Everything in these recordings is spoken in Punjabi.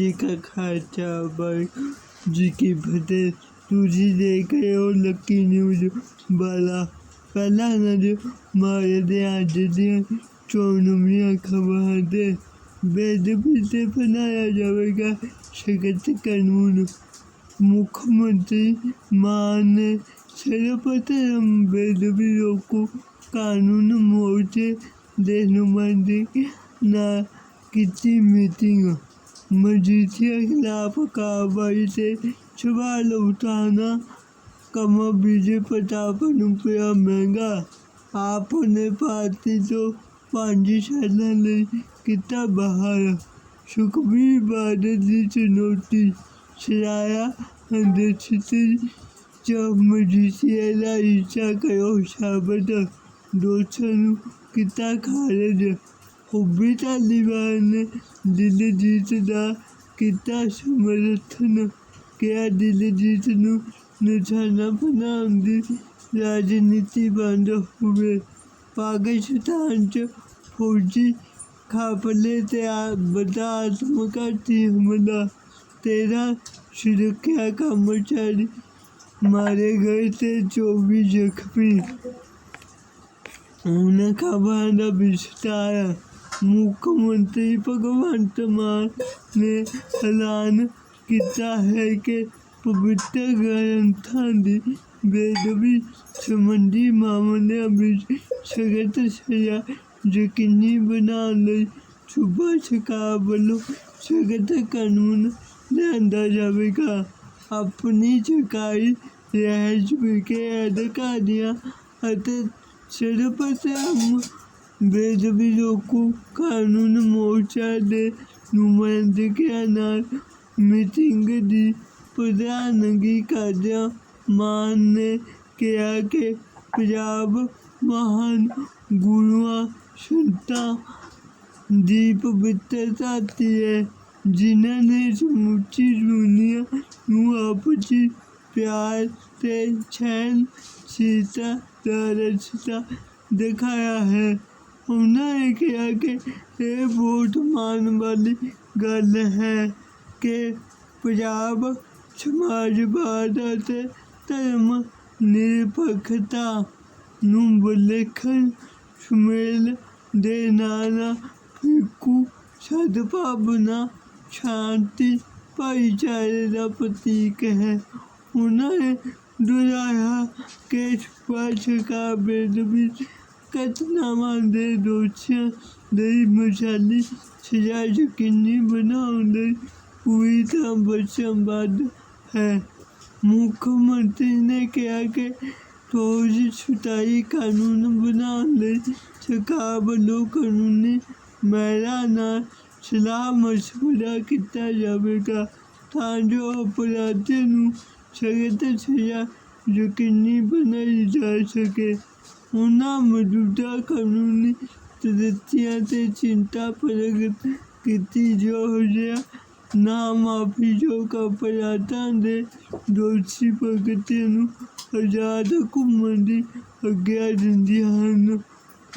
ਜੀ ਕਾ ਖਾਲਸਾ, ਵਾਹਿਗੁਰੂ ਜੀ ਕੀ ਫਤਿਹ। ਤੁਸੀਂ ਦੇਖ ਰਹੇ ਹੋ ਲੱਕੀ ਨਿਊਜ਼ ਵਾਲਾ। ਪਹਿਲਾਂ ਨਜ਼ਰ ਮਾਰਦੇ ਹਾਂ ਅੱਜ ਦੀਆਂ ਚੋਣਵੀਆਂ ਖਬਰਾਂ ਦੇ ਬੇਦਬੀ ਤੇ ਬਣਾਇਆ ਜਾਵੇਗਾ ਸ਼ਕਤ ਕਾਨੂੰਨ। ਮੁੱਖ ਮੰਤਰੀ ਮਾਨ ਨੇ ਸਰਬਪ੍ਰਥਮ ਬੇਦਬੀ ਰੋਕੂ ਕਾਨੂੰਨ ਮੋਰਚੇ ਦੇ ਨੁਮਾਇੰਦੇ ਨਾਲ ਕੀਤੀ ਮੀਟਿੰਗ। ਮਜੀਠੀਆ ਖਿਲਾਫ ਕਾਰਵਾਈ ਤੇ ਸਵਾਲ ਉਠਾਉਣਾ। ਕਮਾ ਬੀਜੇ ਪ੍ਰਤਾਪ ਨੂੰ ਪਿਆ ਮਹਿੰਗਾ। ਆਪ ਨੇ ਪਾਰਟੀ ਤੋਂ ਪੰਜ ਸਾਲਾਂ ਲਈ ਕੀਤਾ ਬਾਹਰ। ਸੁਖਬੀਰ ਬਾਦਲ ਦੀ ਚੁਣੌਤੀ ਸਿਰਾਇਆ ਅੰਦਰਛਤੀ ਚ ਮਜੀਠੀਆ ਦਾ ਹਿੱਸਾ ਕਰੋ ਸ਼ਬਦ। ਦੋਸਤਾਂ ਨੂੰ ਕੀਤਾ ਖਾਰਜ। ਹੋਬੀ ਤਾਲੀਬਾਨ ਨੇ ਦਿਲਜੀਤ ਦਾ ਕੀਤਾ ਸਮਰਥਨ। ਕਿਹਾ ਦਿਲਜੀਤ ਨੂੰ ਨਿਸ਼ਾਨਾ ਬਣਾਉਣ ਦੀ ਰਾਜਨੀਤੀ ਬੰਦ ਹੋਵੇ। ਪਾਕਿਸਤਾਨ ਚ ਫੌਜੀ ਖਾਪਲੇ ਤੇ ਬਦਾਤਮਕ ਹਮਲਾ। ਤੇਰਾਂ ਸੁਰੱਖਿਆ ਕਰਮਚਾਰੀ ਮਾਰੇ ਗਏ ਤੇ 24 ਜ਼ਖਮੀ। ਉਹਨਾਂ ਖਬਰਾਂ ਦਾ ਵਿਸਤਾਰ ਮੁੱਖ ਮੰਤਰੀ ਭਗਵੰਤ ਮਾਨ ਨੇ ਐਲਾਨ ਕੀਤਾ ਹੈ ਕਿ ਪਵਿੱਤਰ ਗ੍ਰੰਥਾਂ ਦੀ ਬੇਦਬੀ ਸੰਬੰਧੀ ਮਾਮਲਿਆਂ ਵਿੱਚ ਸਖਤ ਸਜ਼ਾ ਯਕੀਨੀ ਬਣਾਉਣ ਲਈ ਸੂਬਾ ਸਰਕਾਰ ਵੱਲੋਂ ਸਖਤ ਕਾਨੂੰਨ ਲਿਆਂਦਾ ਜਾਵੇਗਾ। ਆਪਣੀ ਸਰਕਾਰੀ ਰਿਹਾਇਸ਼ ਵਿਖੇ ਅਧਿਕਾਰੀਆਂ ਅਤੇ ਸਰਬਪ੍ਰਥਮ ਬੇਦਬੀ ਰੋਕੂ ਕਾਨੂੰਨ ਮੋਰਚਾ ਦੇ ਨੁਮਾਇੰਦਿਆਂ ਨਾਲ ਮੀਟਿੰਗ ਦੀ ਪ੍ਰਧਾਨਗੀ ਕਰਦਿਆਂ ਮਾਨ ਨੇ ਕਿਹਾ ਕਿ ਪੰਜਾਬ ਮਹਾਨ ਗੁਰੂਆਂ, ਸੰਤਾਂ ਦੀ ਪਵਿੱਤਰ ਧਰਤੀ ਹੈ, ਜਿਨ੍ਹਾਂ ਨੇ ਸਮੁੱਚੀ ਦੁਨੀਆ ਨੂੰ ਆਪਸੀ ਪਿਆਰ ਤੇ ਸਹਿਣਸ਼ੀਲਤਾ ਦਾ ਰਸਤਾ ਦਿਖਾਇਆ ਹੈ। ਉਹਨਾਂ ਨੇ ਕਿਹਾ ਕਿ ਇਹ ਬਹੁਤ ਮਾਣ ਵਾਲੀ ਗੱਲ ਹੈ ਕਿ ਪੰਜਾਬ ਸਮਾਜਵਾਦ ਅਤੇ ਧਰਮ ਨਿਰਪੱਖਤਾ ਨੂੰ ਵਿਲੱਖਣ ਸੁਮੇਲ ਦੇ ਨਾਲ ਫਿੱਕੂ ਸਦਭਾਵਨਾ, ਸ਼ਾਂਤੀ, ਭਾਈਚਾਰੇ ਦਾ ਪ੍ਰਤੀਕ ਹੈ। ਉਹਨਾਂ ਨੇ ਦੁਹਰਾਇਆ ਕਿ ਸਪਾਸ਼ਕਾ ਬੇਦਬੀ ਘਟਨਾਵਾਂ ਦੇ ਦੋਸ਼ੀਆਂ ਲਈ ਮਿਸਾਲੀ ਸਜ਼ਾ ਯਕੀਨੀ ਬਣਾਉਣ ਲਈ ਪੂਰੀ ਤਰ੍ਹਾਂ ਵਚਨਬੱਧ ਹੈ ਮੁੱਖ ਮੰਤਰੀ ਨੇ ਕਿਹਾ ਕਿ ਫੌਜ ਛੁਟਾਈ ਕਾਨੂੰਨ ਬਣਾਉਣ ਲਈ ਸਰਕਾਰ ਵੱਲੋਂ ਕਾਨੂੰਨੀ ਮਹਿਲਾ ਨਾਲ ਸਲਾਹ ਮਸ਼ਵਰਾ ਕੀਤਾ ਜਾਵੇਗਾ ਤਾਂ ਜੋ ਅਪਰਾਧੀ ਨੂੰ ਸਖਤ ਸਜ਼ਾ ਯਕੀਨੀ ਬਣਾਈ ਜਾ ਸਕੇ ਉਹਨਾਂ ਮੌਜੂਦਾ ਕਾਨੂੰਨੀ ਸਥਿਤੀਆਂ ਤੇ ਚਿੰਤਾ ਪ੍ਰਗਟ ਕੀਤੀ, ਜੋ ਜਿਹਾ ਨਾ ਅਪਰਾਧਾਂ ਦੇ ਦੋਸ਼ੀ ਭਗਤਾਂ ਨੂੰ ਆਜ਼ਾਦ ਘੁੰਮਣ ਦੀ ਆਗਿਆ ਦਿੰਦੀਆਂ ਹਨ।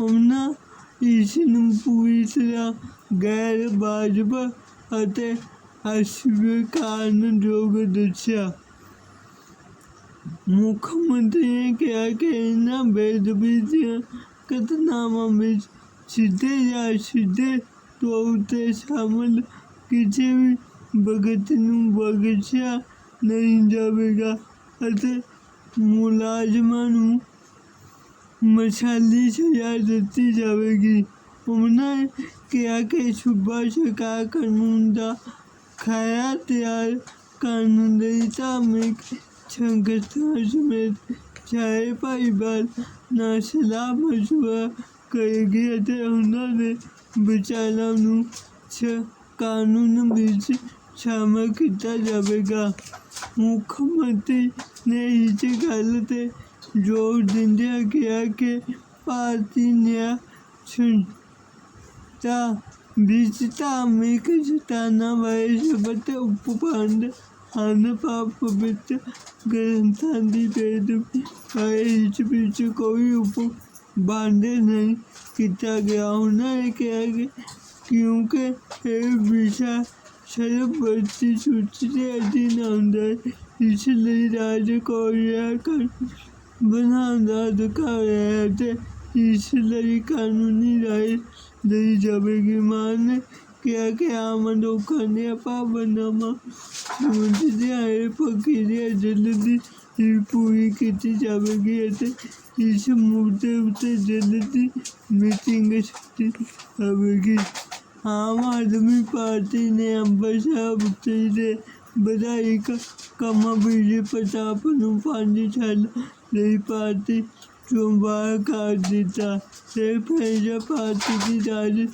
ਉਹਨਾਂ ਇਸ ਨੂੰ ਪੂਰੀ ਤਰ੍ਹਾਂ ਗੈਰ ਵਾਜਬ ਅਤੇ ਅਸਵੀਕਾਰਨਯੋਗ ਦੱਸਿਆ। ਮੁੱਖ ਮੰਤਰੀ ਨੇ ਕਿਹਾ ਕਿ ਇਹਨਾਂ ਬੇਅਦਬੀ ਦੀਆਂ ਘਟਨਾਵਾਂ ਵਿੱਚ ਸਿੱਧੇ ਜਾਂ ਸਿੱਧੇ ਤੌਰ ਤੇ ਸ਼ਾਮਲ ਕਿਸੇ ਵੀ ਭਗਤ ਨੂੰ ਬਖਸ਼ਿਆ ਨਹੀਂ ਜਾਵੇਗਾ ਅਤੇ ਮੁਲਾਜ਼ਮਾਂ ਨੂੰ ਮਸਾਲੀ ਸਜ਼ਾ ਦਿੱਤੀ ਜਾਵੇਗੀ। ਉਹਨਾਂ ਕਿਹਾ ਕਿ ਸੂਬਾ ਸਰਕਾਰ ਕਾਨੂੰਨ ਦਾ ਖਾਇਆ ਤਿਆਰ ਕਰਨ ਲਈ ਧਾਰਮਿਕ ਸੰਗਠਨਾਂ ਸਮੇਤ ਚਾਹੇ ਭਾਈਵਾਲ ਨਾਲ ਸਲਾਹ ਮਸ਼ਵਰਾ ਕਰੇਗੀ ਅਤੇ ਉਹਨਾਂ ਦੇ ਵਿਚਾਰਾਂ ਨੂੰ ਕਾਨੂੰਨ ਵਿੱਚ ਸ਼ਾਮਲ ਕੀਤਾ ਜਾਵੇਗਾ ਮੁੱਖ ਮੰਤਰੀ ਨੇ ਇਸ ਗੱਲ ਤੇ ਜ਼ੋਰ ਦਿੰਦਿਆਂ ਕਿਹਾ ਕਿ ਭਾਰਤੀ ਨਿਆਂ ਸੰਹਿਤਾ ਵਿੱਚ ਧਾਰਮਿਕ ਸਥਾਨਾਂ ਬਾਰੇ ਸ਼ਬਦ ਉਪਬੰਧ ਹਨ ਭਾਵ ਪਵਿੱਤਰ ਗ੍ਰੰਥਾਂ ਦੀ ਬੇਦਬੀ ਹੈ ਇਸ ਵਿੱਚ ਕੋਈ ਉਪਬੰਧ ਨਹੀਂ ਕੀਤਾ ਗਿਆ। ਉਹਨਾਂ ਨੇ ਕਿਹਾ ਕਿ ਕਿਉਂਕਿ ਇਹ ਵਿਸ਼ਾ ਸਰਬਤੀ ਸੂਚੀ ਦੇ ਅਧੀਨ ਆਉਂਦਾ ਹੈ, ਇਸ ਲਈ ਰਾਜ ਕੋਰੀਆ ਕਰ ਬਣਾਉਣ ਦਾ ਅਧਿਕਾਰ ਹੈ ਤੇ ਇਸ ਲਈ ਕਾਨੂੰਨੀ ਰਾਏ ਲਈ ਜਾਵੇਗੀ। ਮਾਨ ਨੇ ਕਿਹਾ ਕਿ ਆਮ ਲੋਕਾਂ ਨੇ ਪਾਬੰਦਾਂ ਸਮਝ ਦੇ ਆਏ ਪ੍ਰਕਿਰਿਆ ਜਲਦੀ ਹੀ ਪੂਰੀ ਕੀਤੀ ਜਾਵੇਗੀ ਅਤੇ ਇਸ ਮੁੱਦੇ ਉੱਤੇ ਜਲਦੀ ਮੀਟਿੰਗ ਸੱਦੀ ਜਾਵੇਗੀ। ਆਮ ਆਦਮੀ ਪਾਰਟੀ ਨੇ ਅੰਬਰਸਰ ਦੇ ਵਿਧਾਇਕ ਕਮਲਵੀਰ ਪ੍ਰਤਾਪ ਨੂੰ ਪੰਜ ਸਾਲ ਲਈ ਪਾਰਟੀ ਤੋਂ ਬਾਹਰ ਕਰ ਦਿੱਤਾ। ਤੇ ਫਿਰ ਪਾਰਟੀ ਦੀ ਰਾਜ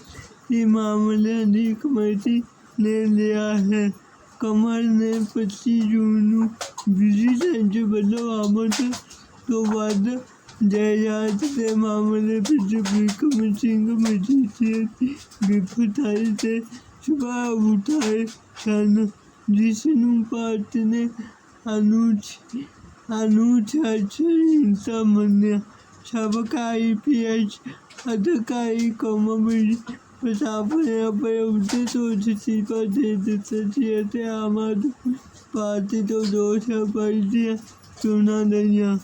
ਦੀ ਮਾਮਲਿਆਂ ਦੀ ਕਮੇਟੀ ਨੇ ਲਿਆ ਹੈ ਕਮਲ ਨੇ 25 ਜੂਨ ਨੂੰ ਬਿਜਲੀ ਵਿਜੀਲੈਂਸ ਵੱਲੋਂ ਆਮਦ ਤੋਂ ਵੱਧ ਜਾਇਦਾਦ ਦੇ ਮਾਮਲੇ ਵਿੱਚ ਬਿਕਮ ਸਿੰਘ ਮਜੀਠੀਆ ਦੀ ਗ੍ਰਿਫਤਾਰੀ ਤੇ ਸਵਾਲ ਉਠਾਏ ਸਨ ਜਿਸ ਨੂੰ ਭਾਰਤ ਨੇ ਅਨੂਚ ਅਨੁਚਾਚਿੰਤਾ ਮੰਨਿਆ ਸਾਬਕਾ ਆਈਪੀਐਸ ਅਧਿਕਾਰੀ ਕਮਲਵੀਰ ਪ੍ਰਤਾਪ ਨੇ ਆਪਣੇ ਅਹੁਦੇ ਤੋਂ ਅਸਤੀਫਾ ਦੇ ਦਿੱਤਾ ਸੀ ਅਤੇ ਆਮ ਆਦਮੀ ਪਾਰਟੀ ਤੋਂ ਦੋ ਸਾਲ ਦੀਆਂ ਚੋਣਾਂ ਲਈਆਂ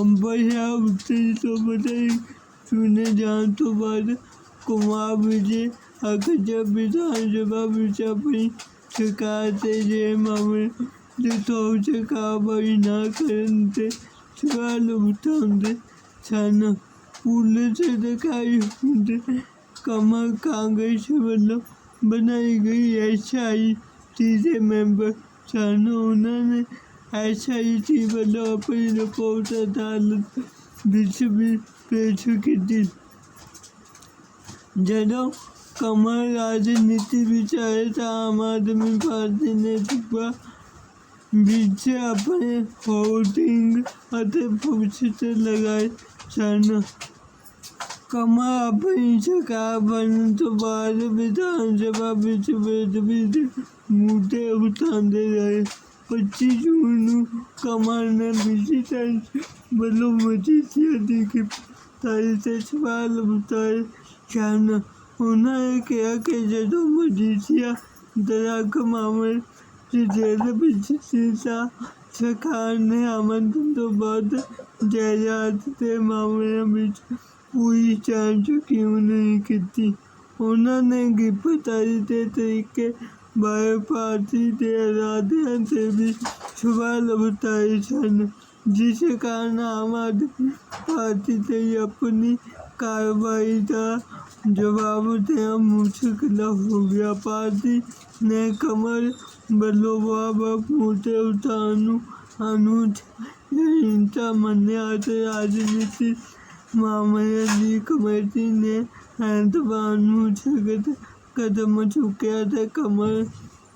ਅੰਬਰਸਰ ਉੱਤੇ ਤੋਂ ਵਧਾਈ ਚੁਣੇ ਜਾਣ ਤੋਂ ਬਾਅਦ ਕੁਮਾਰ ਵਿਜੇ ਅਕਜਾ ਵਿਧਾਨ ਸਭਾ ਵਿੱਚ ਆਪਣੀ ਸਰਕਾਰ ਤੇ ਜੇ ਮਾਮਲੇ ਦੇ ਤੌਰ ਤੇ ਕਾਰਵਾਈ ਨਾ ਕਰਨ ਤੇ ਸਵਾਲ ਉਠਾਉਂਦੇ ਸਨ ਪੁਲਿਸ ਅਧਿਕਾਰੀ ਹੁੰਦੇ ਕਮਲ ਕਾਂਗਰਸ ਵੱਲੋਂ ਬਣਾਈ ਗਈ ਐਸਆਈ ਟੀ ਦੇ ਮੈਂਬਰ ਸਨ। ਉਹਨਾਂ ਨੇ ਐਸਆਈ ਟੀ ਵੱਲੋਂ ਆਪਣੀ ਰਿਪੋਰਟ ਅਦਾਲਤ ਵਿੱਚ ਵੀ ਪੇਸ਼ ਕੀਤੀ। ਜਦੋਂ ਕਮਲ ਰਾਜਨੀਤੀ ਵਿੱਚ ਆਏ ਤਾਂ ਆਮ ਆਦਮੀ ਪਾਰਟੀ ਨੇ ਸੁਬਾ ਵਿੱਚ ਆਪਣੇ ਹੋਰਡਿੰਗ ਅਤੇ ਪੋਸਟਰ ਲਗਾਏ ਸਨ। ਕਮਲ ਆਪਣੀ ਸਰਕਾਰ ਬਣਨ ਤੋਂ ਬਾਅਦ ਵਿਧਾਨ ਸਭਾ ਵਿੱਚ ਬੇਦਬੀ ਦੇ ਮੁੱਦੇ ਉਠਾਉਂਦੇ ਰਹੇ। 25 ਜੂਨ ਨੂੰ ਕਮਲ ਨੇ ਬਿਜਲੀ ਵਿਜੀਲੈਂਸ ਵੱਲੋਂ ਮਜੀਠੀਆ ਦੀ ਗ੍ਰਿਫਤਾਰੀ ਤੇ ਸਵਾਲ ਉਠਾਏ ਸਨ। ਉਹਨਾਂ ਨੇ ਕਿਹਾ ਕਿ ਜਦੋਂ ਮਜੀਠੀਆ ਦਰਾਕ ਮਾਮਲੇ ਦੀ ਜੇਲ੍ਹ ਵਿੱਚ ਸੀ ਤਾਂ ਸਰਕਾਰ ਨੇ ਆਮਦਨ ਤੋਂ ਬਾਅਦ ਜਾਇਦਾਦ ਦੇ ਮਾਮਲਿਆਂ ਵਿੱਚ ਪੂਰੀ ਜਾਂਚ ਕਿਉਂ ਨਹੀਂ ਕੀਤੀ ਉਹਨਾਂ ਨੇ ਗ੍ਰਿਫਤਾਰੀ ਦੇ ਤਰੀਕੇ ਬਾਰੇ ਪਾਰਟੀ ਦੇ ਇਰਾਦਿਆਂ ਤੇ ਵੀ ਸਵਾਲ ਉਠਾਏ ਸਨ ਜਿਸ ਕਾਰਨ ਆਮ ਆਦਮੀ ਪਾਰਟੀ ਤੇ ਆਪਣੀ ਕਾਰਵਾਈ ਦਾ ਜਵਾਬ ਦੇਣਾ ਮੁਸ਼ਕਿਲ ਹੋ ਗਿਆ ਪਾਰਟੀ ਨੇ ਕਮਲ ਵੱਲੋਂ ਬਾਬਾ ਮੁੱਦੇ ਉਠਾਉਣ ਨੂੰ ਅਨੁਚਿਤ ਮੰਨਿਆ ਅਤੇ ਰਾਜਨੀਤੀ ਮਾਮਲਿਆਂ ਦੀ ਕਮੇਟੀ ਨੇ ਐਤਵਾਰ ਨੂੰ ਸਖਤ ਕਦਮ ਚੁੱਕਿਆ ਤੇ ਕਮਲ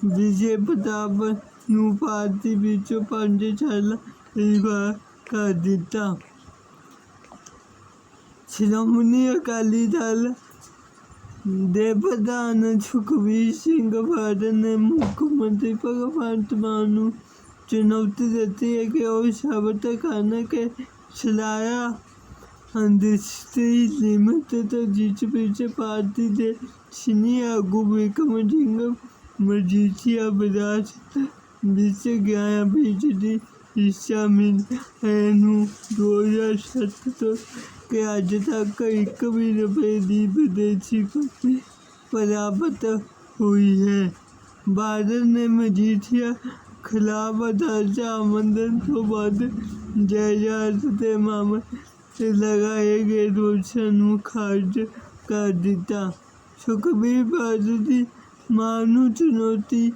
ਵਿਜੇ ਪ੍ਰਤਾਪ ਨੂੰ ਪਾਰਟੀ ਵਿੱਚੋਂ ਪੰਜ ਸਾਲ ਲਈ ਕਰ ਦਿੱਤਾ। ਸ਼੍ਰੋਮਣੀ ਅਕਾਲੀ ਦਲ ਦੇ ਪ੍ਰਧਾਨ ਸੁਖਬੀਰ ਸਿੰਘ ਬਾਦਲ ਨੇ ਮੁੱਖ ਮੰਤਰੀ ਭਗਵੰਤ ਮਾਨ ਨੂੰ ਚੁਣੌਤੀ ਦਿੱਤੀ ਹੈ ਕਿ ਉਹ ਸਾਬਤ ਕਰਨ ਕਿ ਚਲਾਇਆ ਅੰਦਰਸਤੀ ਲਿਮਟ ਤੇ ਜਿਸ ਵਿੱਚ ਪਾਰਟੀ ਦੇ ਸੀਨੀਅਰ ਆਗੂ ਬਿਕਮ ਸਿੰਘ ਮਜੀਠੀਆ ਵਿਰਾਸਤ ਵਿੱਚ ਗਿਆ ਵਿੱਚ ਦੀ ਹਿੱਸਾ ਮਿਲ ਹੈ ਨੂੰ 2007 ਤੋਂ ਅੱਜ ਤੱਕ ਇੱਕ ਵੀ ਰੁਪਏ ਦੀ ਵਿਦੇਸ਼ੀ ਕੰਪਨੀ ਪ੍ਰਾਪਤ ਹੋਈ ਹੈ ਬਾਦਲ ਨੇ ਮਜੀਠੀਆ ਖਿਲਾਫ ਦਰਜ ਆਮਦਨ ਤੋਂ ਵੱਧ ਜਾਇਦਾਦ ਦੇ ਮਾਮਲੇ ਤੇ ਲਗਾਏ ਗਏ ਦੋਸ਼ਾਂ ਨੂੰ ਖਾਰਜ ਕਰ ਦਿੱਤਾ। ਸੁਖਬੀਰ ਬਾਦਲ ਦੀ ਮਾਂ ਨੂੰ ਚੁਣੌਤੀ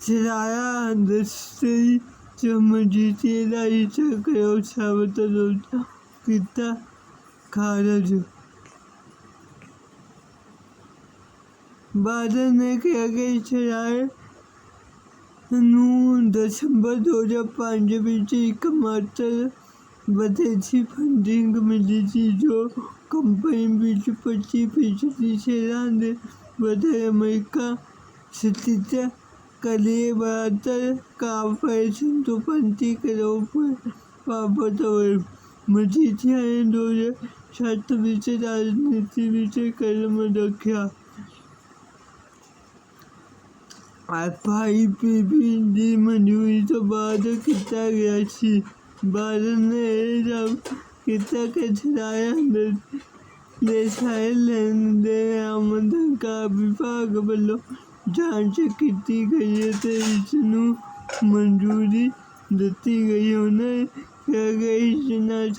ਚਲਾਇਆ ਅੰਦਰਸਤੀ ਚਮਜੀਤੀ ਦਾ ਹਿੱਸਾ ਕਰੋ ਸ਼ਬਦ ਲੋਚਾ ਕੀਤਾ? ਖਾਰਜ। ਬਾਦਲ ਨੇ ਕਿਹਾ ਕਿ ਚਲਾਏ ਨੂੰ ਦਸੰਬਰ 2005 ਵਿੱਚ ਇੱਕ ਮਾਤਰ ਵਿਦੇਸ਼ੀ ਫੰਡਿੰਗ ਮਿਲੀ ਸੀ ਜੋ ਕੰਪਨੀ ਵਿੱਚ 25 ਫੀਸਦੀ ਸ਼ੇਅਰਾਂ ਦੇ ਵਧੇ ਅਮਰੀਕਾ ਸਥਿਤ ਕਲੇ ਬਾਤਰ ਕਾਰਪੋਰੇਸ਼ਨ ਤੋਂ 35 ਕਰੋੜ ਰੁਪਏ ਪ੍ਰਾਪਤ ਹੋਏ ਮਜੀਠੀਆ ਨੇ ਦੋ ਹਜ਼ਾਰ ਸੱਤ ਵਿੱਚ ਰਾਜਨੀਤੀ ਵਿੱਚ ਕਦਮ ਰੱਖਿਆ ਐਫਆਈਪੀਪੀ ਦੀ ਮਨਜ਼ੂਰੀ ਤੋਂ ਬਾਅਦ ਕੀਤਾ ਗਿਆ ਸੀ ਬਾਦਲ ਨੇ ਇਹ ਸਭ ਕੀਤਾ ਕਿ ਛਡਾਇਆ ਅੰਦਰ ਦੇ ਸਾਰੇ ਦੇ ਆਮਦਨ ਕਰ ਵਿਭਾਗ ਵੱਲੋਂ ਜਾਂਚ ਕੀਤੀ ਗਈ ਹੈ ਤੇ ਇਸ ਨੂੰ ਮਨਜ਼ੂਰੀ ਦਿੱਤੀ ਗਈ। ਉਹਨੇ ਕਿਹਾ ਕਿ ਇਸ ਨਾਲ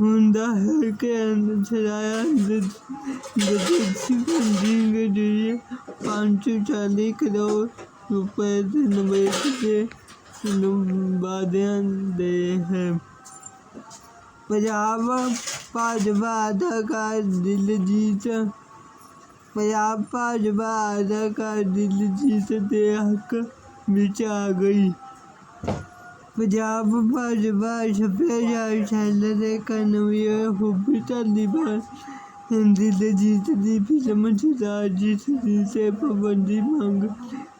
ਹੁੰਦਾ ਹੈ ਕਿ ਅੰਦਰ ਛਡਾਇਆ ਅੰਦਰ ਵਿਦੇਸ਼ੀ ਫੰਡਿੰਗ ਪੰਜ ਚਾਲੀ ਕਰੋੜ ਰੁਪਏ ਦੇ ਨਿਵੇਸ਼ ਦੇ ਦੇ ਹੈ। ਪੰਜਾਬ ਭਾਜਪਾ ਅਧਿਕਾਰ ਦਿਲਜੀਤ ਪੰਜਾਬ ਭਾਜਪਾ ਅਧਿਕਾਰ ਦਿਲਜੀਤ ਦੇ ਹੱਕ ਵਿੱਚ ਆ ਗਈ। ਪੰਜਾਬ ਭਾਜਪਾ ਸੱਭਿਆਚਾਰ ਸੈੱਲ ਦੇ ਕਨਵੀਰ ਹੁਬੀ ਤਾਲੀਬਾਨ ਦਿਲਜੀਤ ਦੀ ਫਿਲਮ ਜੁਦਾ ਜਿਸ ਦੀ ਤੇ ਪਾਬੰਦੀ ਮੰਗ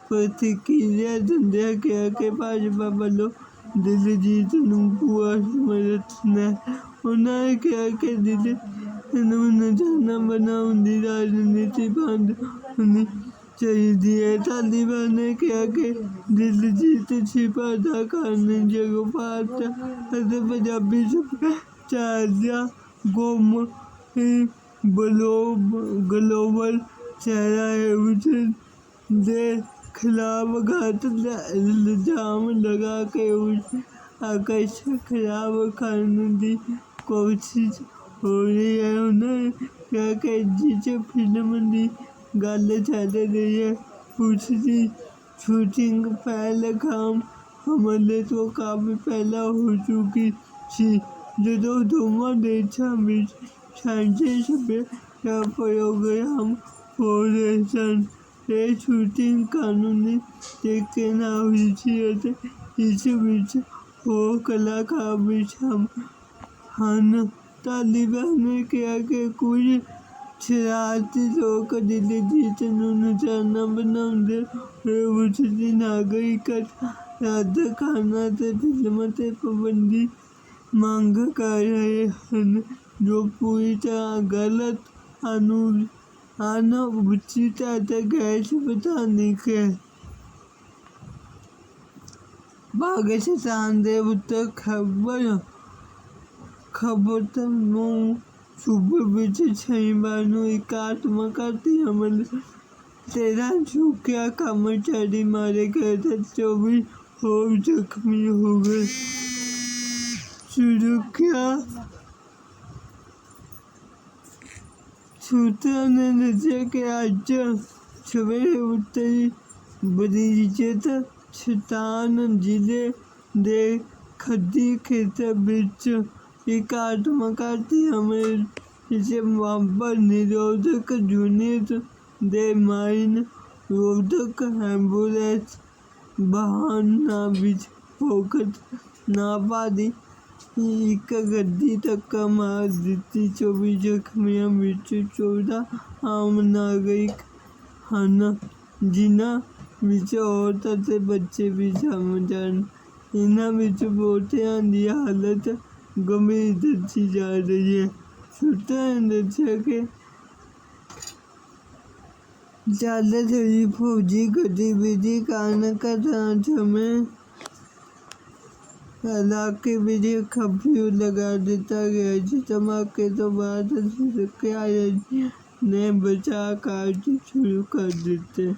ਪ੍ਰਤੀਕਿਰਿਆ ਦਿੰਦਿਆਂ ਕਿਹਾ ਕਿ ਭਾਜਪਾ ਵੱਲੋਂ ਦਿਲਜੀਤ ਨੂੰ ਪੂਰਾ ਸਮਰਥਨ ਹੈ ਉਹਨਾਂ ਨੇ ਕਿਹਾ ਕਿ ਦਿਲ ਨੂੰ ਨਿਸ਼ਾਨਾ ਬਣਾਉਣ ਦੀ ਰਾਜਨੀਤੀ ਬੰਦ ਹੋਣੀ ਚਾਹੀਦੀ ਹੈ ਤਾਲੀਬਾਨ ਨੇ ਕਿਹਾ ਕਿ ਦਿਲਜੀਤ ਛਿਪਾ ਦਾ ਕਾਰਨ ਜਗੋ ਭਾਰਤ ਅਤੇ ਖਿਲਾਫ ਘਾਤ ਦਾ ਇਲਜ਼ਾਮ ਲਗਾ ਕੇ ਉਸ ਆਕਰਸ਼ ਖਰਾਬ ਕਰਨ ਦੀ ਕੋਸ਼ਿਸ਼ ਹੋ ਰਹੀ ਹੈ। ਉਹਨਾਂ ਕਿਹਾ ਕਿ ਜਿਸ ਫਿਲਮ ਦੀ ਗੱਲ ਚੱਲ ਰਹੀ ਹੈ ਉਸ ਦੀ ਸ਼ੂਟਿੰਗ ਪਹਿਲਗਾਮ ਹਮਲੇ ਤੋਂ ਕਾਫੀ ਪਹਿਲਾਂ ਹੋ ਚੁੱਕੀ ਸੀ। ਜਦੋਂ ਦੋਵਾਂ ਦੇਸ਼ਾਂ ਵਿੱਚ ਸਾਂਝੇ ਸੱਭਿਆਚਾਰ ਪ੍ਰੋਗਰਾਮ ਹੋ ਰਹੇ ਸਨ ਇਹ ਸ਼ੂਟਿੰਗ ਕਾਨੂੰਨੀ ਤਰੀਕੇ ਨਾਲ ਹੋਈ ਸੀ ਅਤੇ ਇਸ ਵਿੱਚ ਹੋਰ ਕਲਾਕਾਰ ਵੀ ਸ਼ਾਮਲ ਹਨ ਤਾਲੀਬਾਨ ਨੇ ਕਿਹਾ ਕਿ ਕੁਝ ਸ਼ਰਾਰਤੀ ਲੋਕ ਦਿਲਜੀਤ ਨੂੰ ਨਿਸ਼ਾਨਾ ਬਣਾਉਂਦੇ ਹੋਏ ਉਸ ਦੀ ਨਾਗਰਿਕਤਾ ਰੱਦ ਕਰਨਾ ਤੇ ਫਿਲਮਾਂ ਤੇ ਪਾਬੰਦੀ ਮੰਗ ਕਰ ਰਹੇ ਹਨ ਜੋ ਪੂਰੀ ਤਰ੍ਹਾਂ ਗਲਤ ਅਨੂ ਅਨਉਚਿਤ ਅਤੇ ਗੈਰ ਸੰਵਿਧਾਨਿਕ ਹੈ ਪਾਕਿਸਤਾਨ ਦੇ ਉੱਤਰ ਖਬਰ ਖਬਰ ਨੂੰ ਸੂਬੇ ਵਿੱਚ ਸ਼ਨੀਵਾਰ ਨੂੰ ਇੱਕ ਆਤਮਘਾਤੀ ਹਮਲੇ ਤੇਰਾ ਝੁਕਿਆ ਕਰਮਚਾਰੀ ਮਾਰੇ ਗਏ ਤੇ ਚੌਵੀ ਹੋਰ ਜ਼ਖਮੀ ਹੋ ਗਏ। ਸੁਰੱਖਿਆ ਸੂਤਰਾਂ ਨੇ ਦੱਸਿਆ ਕਿ ਅੱਜ ਸਵੇਰੇ ਉੱਤਰੀ ਬਰੀਜਤ ਸ਼ਤਾਨ ਜ਼ਿਲ੍ਹੇ ਦੇ ਖੱਦੀ ਖੇਤਰ ਵਿੱਚ ਇੱਕ ਆਤਮਘਾਤੀ ਹਮਲੇ ਵਿੱਚ ਮਾਪਰ ਨਿਰੋਧਕ ਯੂਨਿਟ ਦੇ ਮਾਈਨ ਰੋਧਕ ਐਂਬੂਲੈਂਸ ਵਾਹਨਾਂ ਵਿੱਚ ਫੋਕਟ ਨਾ ਪਾਦੀ। ਇੱਕ ਗੱਡੀ ਧੱਕਾ ਮਾਰ ਦਿੱਤੀ। ਚੌਵੀ ਜ਼ਖਮੀਆਂ ਵਿੱਚ ਚੌਦਾਂ ਆਮ ਨਾਗਰਿਕ ਹਨ, ਜਿਨ੍ਹਾਂ ਵਿੱਚ ਔਰਤ ਅਤੇ ਬੱਚੇ ਵੀ ਸ਼ਾਮਲ ਹਨ। ਇਹਨਾਂ ਵਿੱਚ ਬਹੁਤਿਆਂ ਦੀ ਹਾਲਤ ਗੰਭੀਰ ਦੱਸੀ ਜਾ ਰਹੀ ਹੈ। ਸੂਤਰਾਂ ਨੇ ਦੱਸਿਆ ਕਿ ਚੱਲ ਰਹੀ ਫੌਜੀ ਗਤੀਵਿਧੀ ਕਾਰਨ ਘਟਨਾ ਸਮੇਂ ਇਲਾਕੇ ਵਿੱਚ ਕਰਫਿਊ ਲਗਾ ਦਿੱਤਾ ਗਿਆ ਸੀ ਧਮਾਕੇ ਤੋਂ ਬਾਅਦ ਸੁਰੱਖਿਆ ਏਜੰਸੀਆਂ ਨੇ ਬਚਾਅ ਕਾਰਜ ਸ਼ੁਰੂ ਕਰ ਦਿੱਤੇ।